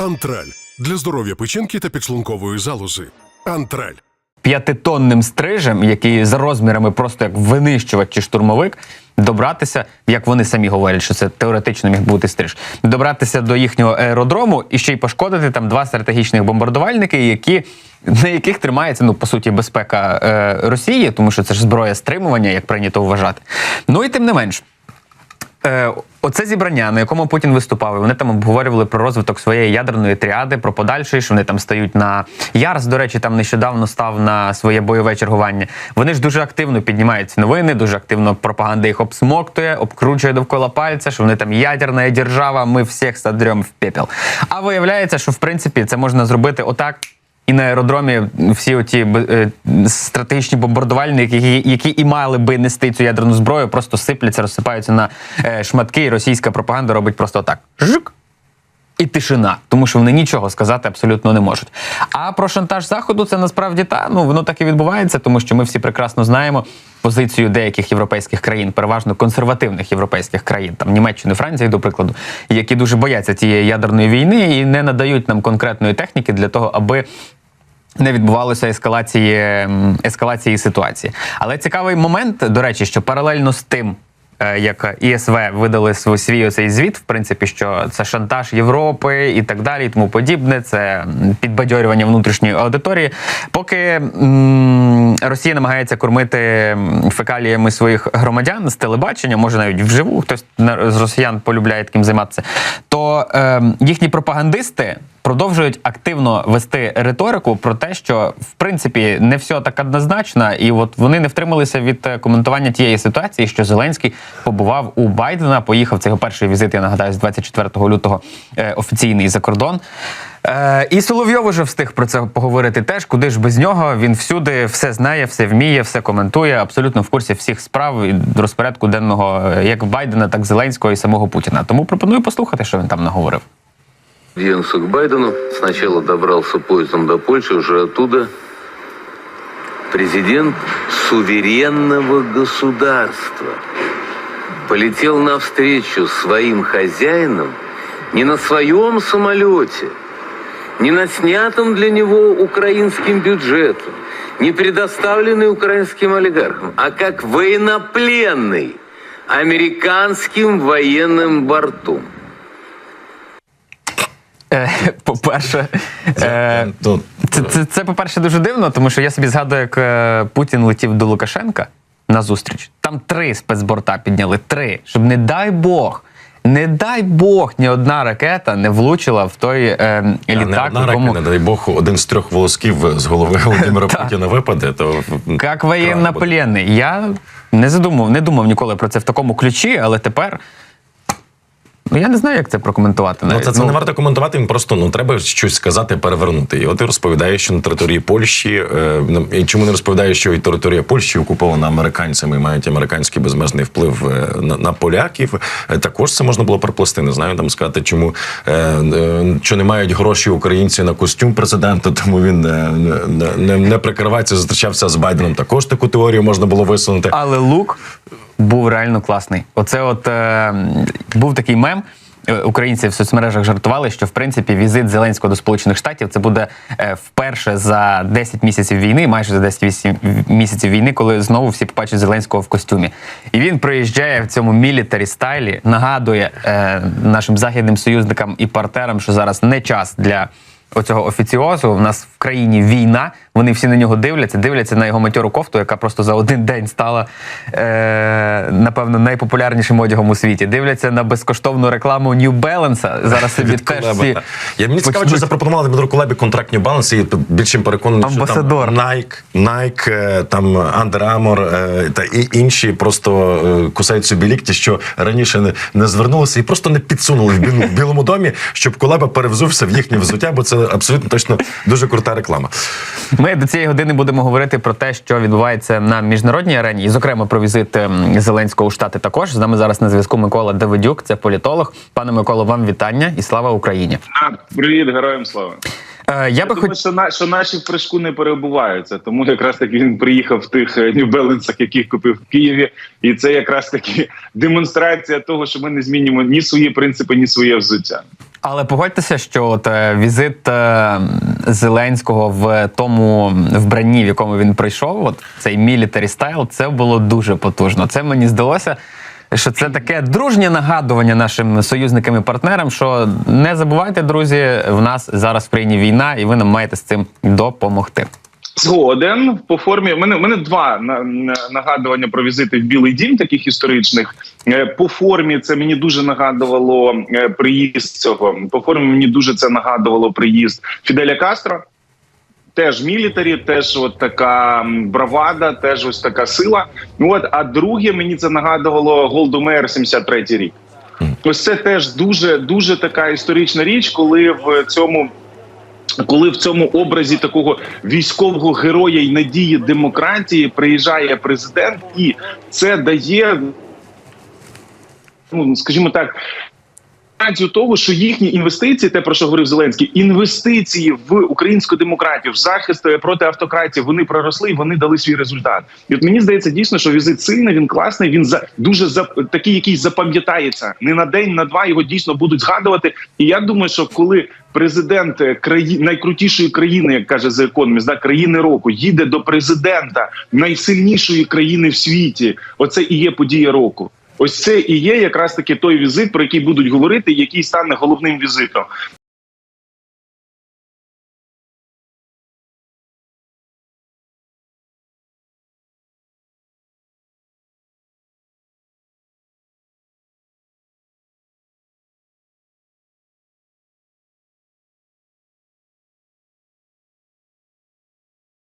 Антраль для здоров'я печінки та підшлункової залози. Антраль. п'ятитонним стрижем, який за розмірами просто як винищувач чи штурмовик, добратися, як вони самі говорять, що це теоретично міг бути стриж, добратися до їхнього аеродрому і ще й пошкодити там два стратегічних бомбардувальники, які. На яких тримається ну по суті безпека е, Росії, тому що це ж зброя стримування, як прийнято вважати. Ну і тим не менш, Е, Оце зібрання, на якому Путін виступав, і вони там обговорювали про розвиток своєї ядерної тріади, про подальший, що вони там стають на Ярс. До речі, там нещодавно став на своє бойове чергування. Вони ж дуже активно піднімають новини, дуже активно пропаганда їх обсмоктує, обкручує довкола пальця, що вони там ядерна держава, ми всіх содрем в пепел. А виявляється, що в принципі це можна зробити отак. І на аеродромі всі оті е, стратегічні бомбардувальники, які, які і мали би нести цю ядерну зброю, просто сипляться, розсипаються на е, шматки, і російська пропаганда робить просто так. Жик. І тишина, тому що вони нічого сказати абсолютно не можуть. А про шантаж заходу це насправді та ну воно так і відбувається, тому що ми всі прекрасно знаємо позицію деяких європейських країн, переважно консервативних європейських країн, там Німеччини, Франції, до прикладу, які дуже бояться тієї ядерної війни і не надають нам конкретної техніки для того, аби не відбувалося ескалації ескалації ситуації. Але цікавий момент, до речі, що паралельно з тим. е, Як ІСВ видали свій оцей звіт, в принципі, що це шантаж Європи і так далі, і тому подібне. Це підбадьорювання внутрішньої аудиторії. Поки м, Росія намагається кормити фекаліями своїх громадян з телебачення, може навіть вживу, хтось з росіян полюбляє таким займатися, то е, їхні пропагандисти продовжують активно вести риторику про те, що в принципі не все так однозначно, і от вони не втрималися від е, коментування тієї ситуації, що Зеленський побував у Байдена. Поїхав це його перший візит. Я нагадаю, з 24 лютого е, офіційний за кордон. Е, і Соловйов уже встиг про це поговорити теж. Куди ж без нього? Він всюди все знає, все вміє, все коментує, абсолютно в курсі всіх справ і розпорядку денного е, як Байдена, так Зеленського і самого Путіна. Тому пропоную послухати, що він там наговорив. Йенсу к Байдену. Сначала добрался поездом до Польши, уже оттуда президент суверенного государства полетел навстречу своим хозяинам не на своем самолете, не на снятом для него украинским бюджетом, не предоставленный украинским олигархам, а как военнопленный американским военным бортом. Е, По-перше, е, То, це, це, це, по-перше, дуже дивно, тому що я собі згадую, як е, Путін летів до Лукашенка на зустріч. Там три спецборта підняли. Три. Щоб не дай Бог. Не дай Бог, ні одна ракета не влучила в той е, не літак, одна в рака, якому не дай Бог, один з трьох волосків з голови Володимира Путіна випаде, то як воєннопленний. Я не задумав, не думав ніколи про це в такому ключі, але тепер. Ну я не знаю, як це прокоментувати. Ну, це, це не варто коментувати. Їм просто ну треба щось сказати, перевернути. І от ти розповідаєш, що на території Польщі е, ну, і чому не розповідаєш, що і територія Польщі окупована американцями, і мають американський безмежний вплив е, на, на поляків. Е, також це можна було проплести. Не знаю, там сказати, чому е, е, що не мають гроші українці на костюм президента, тому він е, не, не, не прикривається, зустрічався з Байденом. Також таку теорію можна було висунути. Але лук був реально класний. Оце от е, був такий мем. Е, Українці в соцмережах жартували, що в принципі візит Зеленського до Сполучених Штатів це буде е, вперше за 10 місяців війни, майже за 10 вісім- місяців війни, коли знову всі побачать Зеленського в костюмі. І він приїжджає в цьому мілітарі стайлі, нагадує е, нашим західним союзникам і партнерам, що зараз не час для оцього офіціозу. У нас в країні війна. Вони всі на нього дивляться, дивляться на його матьору кофту, яка просто за один день стала е, напевно найпопулярнішим одягом у світі. Дивляться на безкоштовну рекламу New Balance. Зараз собі Від теж всі. Я мені цікаво, що запропонували Дмитро Кулебі контракт New Balance, і більш чим переконаний, що Амбасадор. там Nike, Nike, е, там Under Armour е, та і інші просто е, кусають собі лікті, що раніше не, не звернулися і просто не підсунули в білому домі, щоб Кулеба перевзувся в їхнє взуття, бо це абсолютно точно дуже крута реклама. Ми до цієї години будемо говорити про те, що відбувається на міжнародній арені, і зокрема про візит ем, Зеленського у Штати. Також з нами зараз на зв'язку Микола Давидюк, це політолог. Пане Миколо, вам вітання і слава Україні. Привіт, героям слава. Е, я би хотів. що, на, що наші в прыжку не перебуваються. Тому якраз таки він приїхав в тих Balance, яких купив в Києві, і це якраз таки демонстрація того, що ми не змінюємо ні свої принципи, ні своє взуття. Але погодьтеся, що от е, візит е, Зеленського в тому вбранні, в якому він прийшов, от цей мілітарі стайл, це було дуже потужно. Це мені здалося. Що це таке дружнє нагадування нашим союзникам і партнерам, що не забувайте, друзі, в нас зараз в країні війна, і ви нам маєте з цим допомогти. Згоден по формі. У мене у мене два на- нагадування про візити в Білий Дім, таких історичних. Е, По формі це мені дуже нагадувало е, приїзд цього. По формі мені дуже це нагадувало приїзд Фіделя Кастро. Теж мілітарі, теж от така бравада, теж ось така сила. Ну от, а друге мені це нагадувало Голдомер 73 рік. Ось це теж дуже дуже така історична річ, коли в цьому коли в цьому образі такого військового героя і надії демократії приїжджає президент, і це дає, ну скажімо так. Гарантію того, що їхні інвестиції, те про що говорив Зеленський, інвестиції в українську демократію, в захист е, проти автократів, вони проросли і вони дали свій результат. І от мені здається дійсно, що візит сильний, він класний. Він за дуже за такий, який запам'ятається не на день, на два його дійсно будуть згадувати. І я думаю, що коли президент е, краї найкрутішої країни, як каже The Economist, да, країни року, їде до президента найсильнішої країни в світі, оце і є подія року. Ось це і є якраз таки той візит, про який будуть говорити, який стане головним візитом.